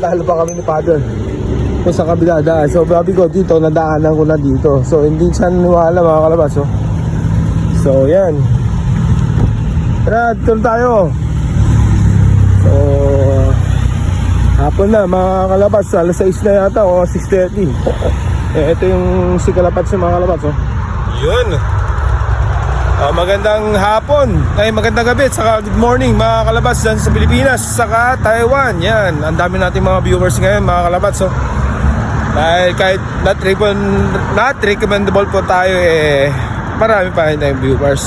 Nagregalo pa kami ni Father. Kung sa kabila daan. So sabi ko dito, nadaanan ko na dito. So hindi siya naniwala mga kalabas. Oh. So yan. Tara, tuloy tayo. So, hapon na mga kalabas. Alas 6 na yata o 6.30. Eh, ito yung si Kalapats yung mga kalabas. Oh. Yun. Ah, magandang hapon, ay magandang gabi, saka good morning mga kalabas dyan sa Pilipinas, saka Taiwan. Yan, ang dami nating mga viewers ngayon mga kalabas. So, dahil kahit not, not recommendable po tayo eh, marami pa rin tayong viewers.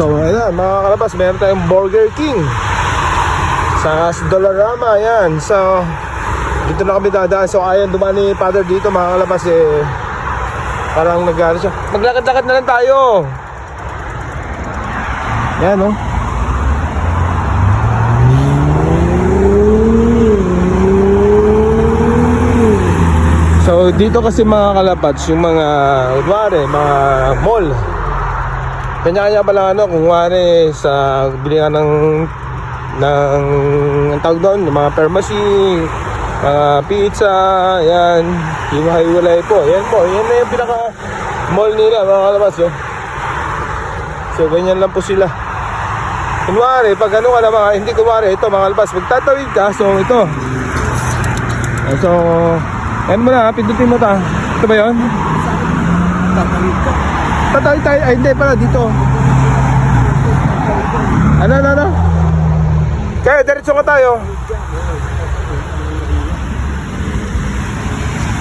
So, ayan, mga kalabas, meron tayong Burger King sa Dollarama, yan. So, dito na kami dadaan. So, ayan, dumani ni Father dito mga kalabas eh, parang nag siya. Maglakad-lakad na lang tayo. Yan oh. So dito kasi mga kalapats, yung mga kunwari, mga mall. Kanya-kanya pa lang ano, kung kunwari sa bilingan ng ng ang tawag doon, yung mga pharmacy, mga pizza, yan, yung hiwalay po. Yan po, yan na yung pinaka mall nila mga kalabas. Oh. So ganyan lang po sila. Kunwari, pag ano ka na mga, hindi kunwari, ito mga kalabas, magtatawid ka, so ito. So, ano mo na, pindutin mo ta. Ito ba yun? Tatawid tayo, ay hindi pala, dito. Ano, ano, ano? Kaya, diretso ka tayo.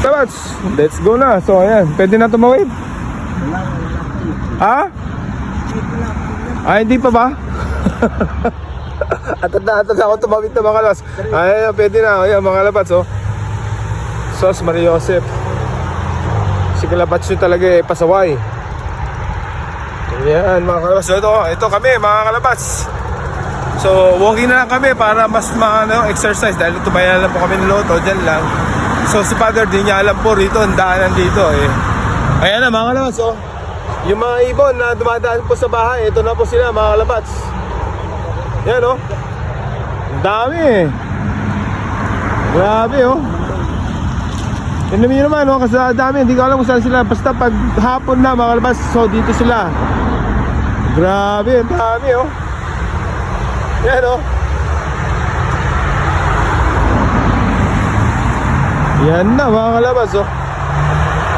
Tabats, let's go na. So, ayan, pwede na tumawid. Ha? Ah, hindi pa ba? atad na, atad na ako tumawid na mga kalabas. Ay, pwede na. Ayan, mga kalabas, oh. Sos Maria Joseph. Si kalabas nyo talaga eh, pasaway. Ayan, mga kalabas. So, ito, ito kami, mga kalabas. So, walking na lang kami para mas maano, exercise dahil tumayan lang po kami ng loto, dyan lang. So, si Father, di niya alam po rito, ang daanan dito eh. Ayan na, mga kalabas, oh. Yung mga ibon na dumadaan po sa bahay, ito na po sila mga kalabats. Yan oh. Ang dami eh. Grabe oh. Yan naman yun naman oh, kasi dami, hindi ko alam kung saan sila. Basta pag hapon na mga kalabats, so dito sila. Grabe, dami oh. Yan oh. Yan na mga kalabats oh.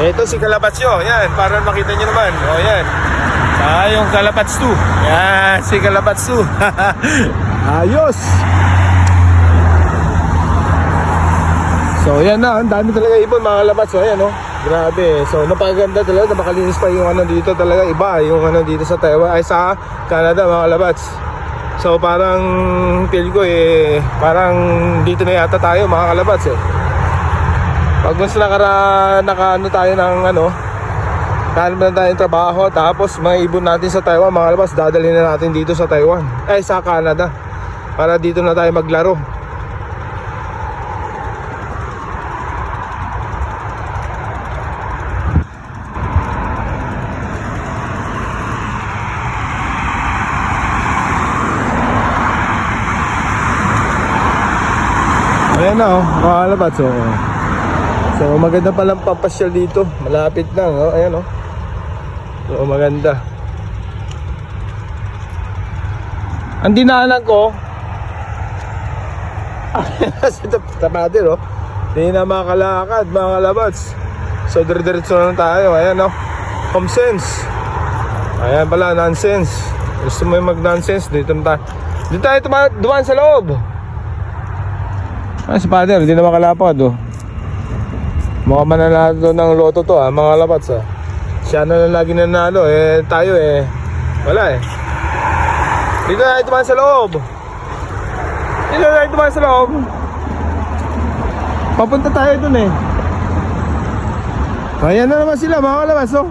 Ito si Kalabatsyo, yan, para makita nyo naman. O yan. Ah, yung Kalabats 2. Yan, si Kalabats 2. Ayos! So yan na, ang dami talaga ibon mga kalabats. So ayan oh. Grabe. So napakaganda talaga, napakalinis pa yung ano dito talaga. Iba yung ano dito sa Taiwan, ay sa Canada mga kalabats. So parang feel ko eh, parang dito na yata tayo mga kalabats eh. Pag mas nakara, naka ano tayo ng ano, kanan na tayong trabaho, tapos mga ibon natin sa Taiwan, mga labas, dadalhin na natin dito sa Taiwan, ay sa Canada, para dito na tayo maglaro. Ayan na oh, mga labas, oh. So maganda palang pampasyal dito. Malapit lang, oh. Ayan oh. So maganda. Ang dinaanan ko si Tapadir oh. Hindi na makalakad mga kalabats. So dire-diretso na tayo. Ayan oh. Home sense. Ayan pala, nonsense. Gusto mo yung mag-nonsense? Dito na tayo. Dito tayo dumaan sa loob. Ay, si Father, hindi na makalapad oh. Mukhang mananalo ng loto to ah, mga lapats ah. Siya na lang lagi nanalo, eh tayo eh, wala eh. Dito na tayo sa loob. Dito na tayo sa loob. Papunta tayo dun eh. Ayan na naman sila mga kalabas oh.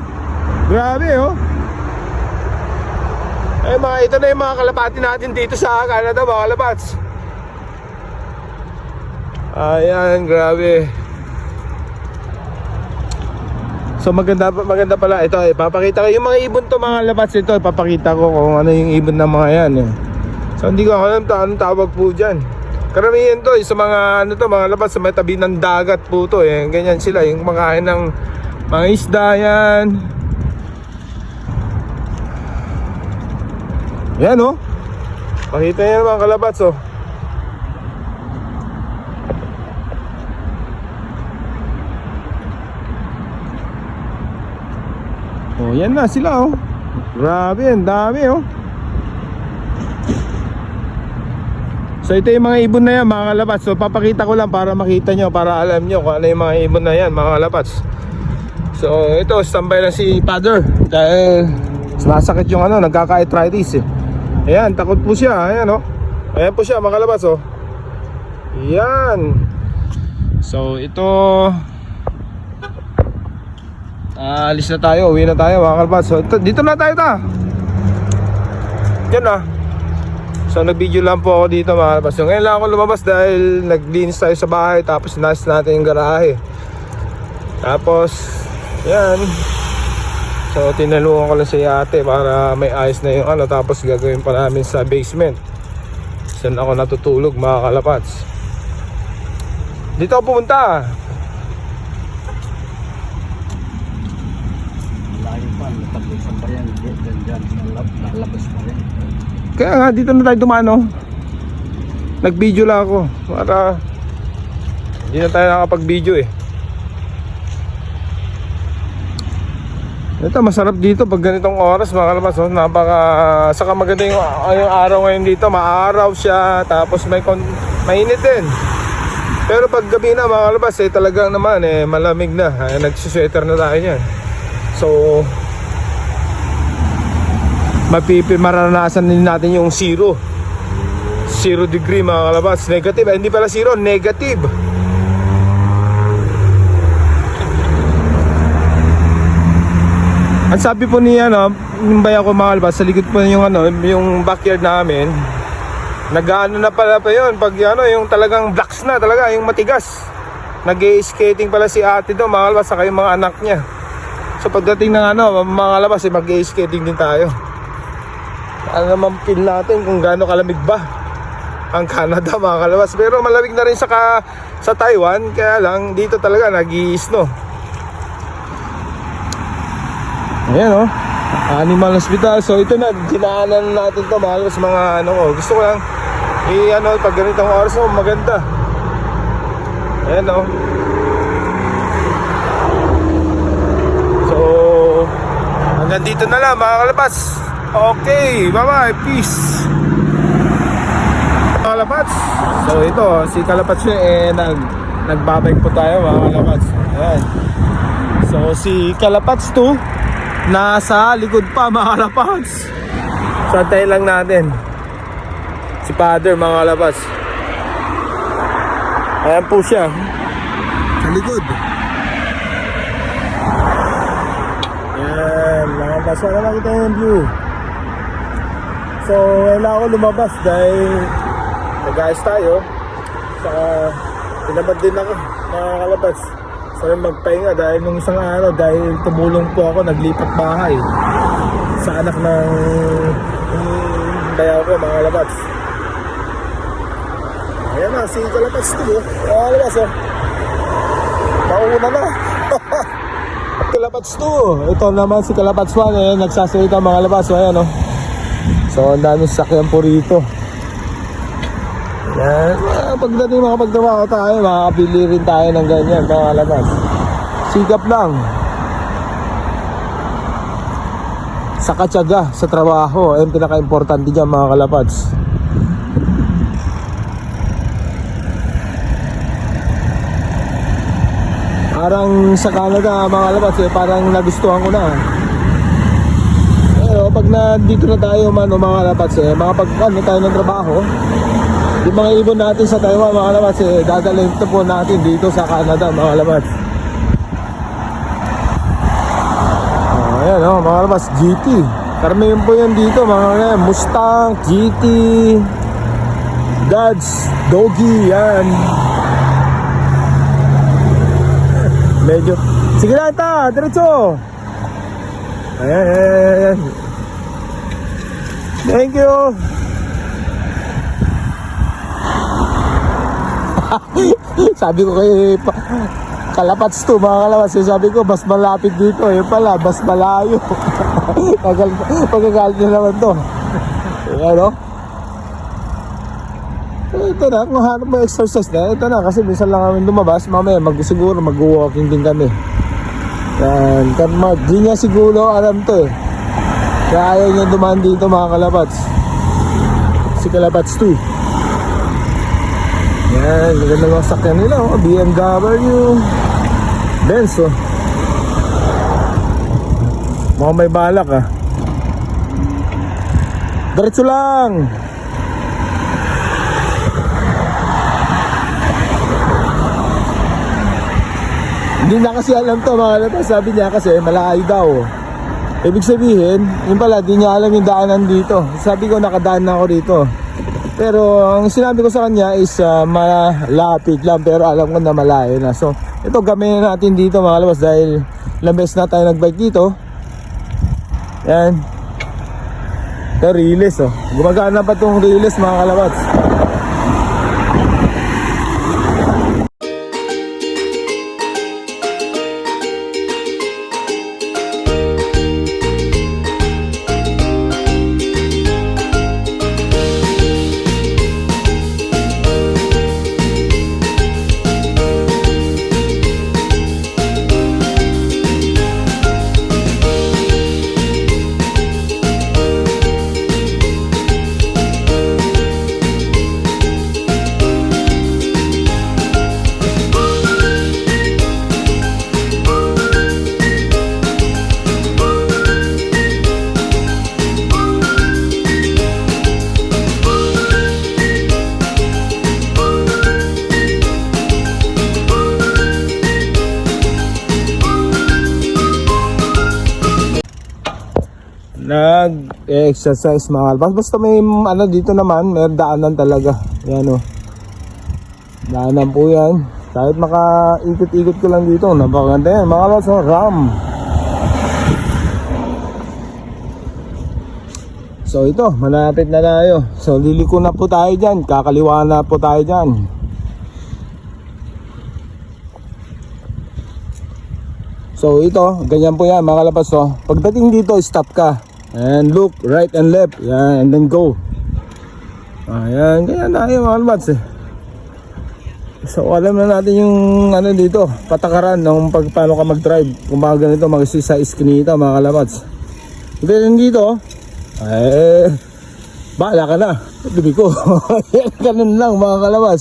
Grabe oh. Eh mga ito na yung mga kalapati natin dito sa Canada mga kalabats. Ayan, grabe. So maganda maganda pala ito ipapakita ko yung mga ibon to mga labats ito ipapakita ko kung ano yung ibon ng mga yan eh. So hindi ko alam ta anong tawag po diyan. Karamihan to, eh, sa mga ano to, mga labas sa may tabi ng dagat po to eh. Ganyan sila, yung kumakain ng mga isda yan. Yan oh. Makita niyo naman kalabats oh. Oh, yan na sila oh. Grabe, ang dami oh. So ito yung mga ibon na yan mga kalabats So papakita ko lang para makita nyo Para alam nyo kung ano yung mga ibon na yan mga kalabats So ito standby lang si father. Dahil sumasakit yung ano Nagkaka-arthritis eh. Ayan takot po siya Ayan oh. Ayan po siya mga kalabats oh. Yan So ito Ah, alis na tayo, uwi na tayo mga kalabats So ito, dito na tayo ta Yan ah So nag-video lang po ako dito mga kalabas. So ngayon lang ako lumabas dahil naglinis tayo sa bahay tapos nas natin yung garahe. Tapos yan. So tinulungan ko lang si ate para may ayos na yung ano tapos gagawin pa namin sa basement. Saan ako natutulog mga kalapats. Dito ako pumunta. Layo pa, natapusan pa yan. Diyan, nalab- nalabas pa yan. Kaya nga dito na tayo dumano. Nag-video lang ako para hindi na tayo nakapag-video eh. Ito masarap dito pag ganitong oras mga kalabas oh. Napaka saka maganda yung, yung araw ngayon dito, maaraw siya tapos may kon, mainit din. Pero pag gabi na mga kalabas eh talagang naman eh malamig na. Ay, nagsusweater na tayo niyan. So mapipi maranasan din natin yung zero. Zero degree mga kalabas. Negative. Eh, hindi pala zero, negative. Ang sabi po ni ano, yung bayan ko mga kalabas, sa likod po yung ano, yung backyard namin, nag-ano na pala pa yun, pag ano, yung talagang blocks na talaga, yung matigas. Nag-skating pala si ate do, mga kalabas, saka yung mga anak niya. So pagdating ng ano, mga kalabas, eh, mag-skating din tayo. Ano naman feel natin kung gaano kalamig ba ang Canada mga kalabas. Pero malamig na rin sa, ka, sa Taiwan, kaya lang dito talaga nag-i-snow. Ayan oh. Animal Hospital. So ito na, dinaanan natin to mga kalabas, mga ano ko. Gusto ko lang i ano pag ganitong oras oh, maganda. Ayan oh. So hanggang dito na lang mga kalabas. Okay, bye-bye. Peace. Kalapats. So ito, si Kalapats yun eh nag nagbabike po tayo mga Kalapats. Ayan. So si Kalapats 2 nasa likod pa mga Kalapats. So antayin lang natin. Si Father mga Kalapats. Ayan po siya. Sa likod. Ayan, mga Kalapats. Wala nakita yung view. So, wala ako lumabas dahil nag-ayos tayo. Saka, tinamad din ako, mga kalabas. So, magpahinga dahil nung isang araw, dahil tumulong po ako, naglipat bahay sa anak ng ng bayaw ko, mga kalabas. Ayan na, si Kalabas 2, oh. Mga kalabas, oh. Mauna na. Kalabats 2. Ito naman si Kalabats 1, eh, nagsasalita mga kalabas. So, ayan, oh. So, ang dami sakyan po rito. Yan. Ah, Pagdating makapagtrabaho tayo, makakapili rin tayo ng ganyan, mga kalabas. Sikap lang. Sa katsaga, sa trabaho, ayun pinaka-importante dyan, mga kalabas. Parang sa Canada, mga kalabas, eh, parang nagustuhan ko na. Pag nandito na tayo man o mga kalabats eh, makapag ano tayo ng trabaho, yung mga ibon natin sa Taiwan mga kalabats eh, dadalhin ito po natin dito sa Canada mga kalabats. Oh, ayan oh, mga kalabats, GT. Karamihan po yan dito mga kalabats, Mustang, GT, Dodge, Doggy, yan. Medyo, sige lang ta, diretso. Ayan, ayan, ayan. Thank you. sabi ko kay pa, Kalapats to mga kalabas. Eh, sabi ko, mas malapit dito. Eh pala, mas malayo. Pagal, pagkagalit na naman to. Ano? Ito na, kung hanap mo exercise na, ito na. Kasi minsan lang kami lumabas. Mamaya, mag, siguro mag-walking din kami. Yan, kan Mark. Di niya siguro alam to eh. Kaya ayaw niya dumaan dito mga kalapats. Si Kalapats 2. Yan, maganda mga sakyan nila. Oh. BMW. Benz oh. Mukhang may balak ah. Diretso lang. Hindi na kasi alam to mga kalapats. Sabi niya kasi malayo daw. Ibig sabihin, yun pala, di niya alam yung daanan dito. Sabi ko, nakadaan na ako dito. Pero ang sinabi ko sa kanya is ah, malapit lang pero alam ko na malayo na. So, ito gamitin natin dito mga kalabas dahil lambes na tayo nagbike dito. Yan. Ito, release oh. Gumagana pa tong release mga kalabas. Nag-exercise mga kalabas. Basta may ano dito naman, may daanan talaga. Yan o. Daanan po yan. Kahit makaikot-ikot ko lang dito, napakaganda yan. Mga kalabas, oh, ram. So ito, malapit na tayo. So liliko na po tayo dyan. Kakaliwa na po tayo dyan. So ito, ganyan po yan mga kalabas oh. Pagdating dito, stop ka. And look right and left. Yan, and then go. Ayan, ganyan tayo mga kalabas eh. So alam na natin yung ano dito, patakaran ng pag paano ka mag-drive. Kung mga ganito, mag sa iskinita mga kalabas. Then dito, eh, bahala ka na. Bibi ko. Ganun lang mga kalabas.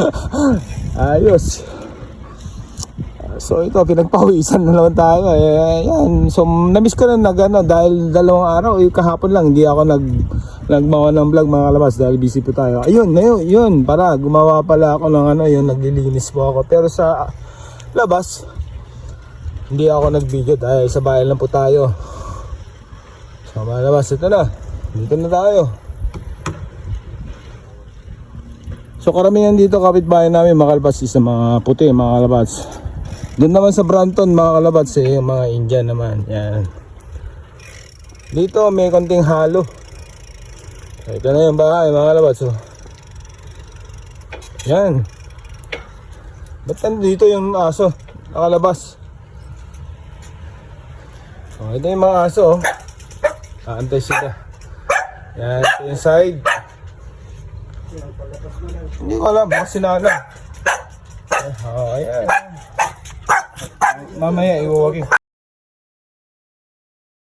Ayos. So ito, pinagpawisan na naman tayo. Eh, yan. So namiss ko na nag ano, dahil dalawang araw, eh, kahapon lang, hindi ako nag nagmawa ng vlog mga kalabas dahil busy po tayo. Ayun, ayun, yun, para gumawa pala ako ng ano, yun, naglilinis po ako. Pero sa labas, hindi ako nag-video dahil sa bahay lang po tayo. So mga labas, ito na. Dito na tayo. So karamihan dito kapitbahay namin mga kalabas is mga puti mga kalabas. Doon naman sa Branton mga kalabats eh, yung mga Indian naman. Yan. Dito may konting halo. Ito na yung bahay mga kalabats. Oh. Yan. Ba't nandito yung aso? Nakalabas. Oh, ito yung mga aso. Oh. Kaantay sila. Yan. Ito yung side. Hindi ko alam. Baka sinala. Oh, ayan. Mamaya iwawagin.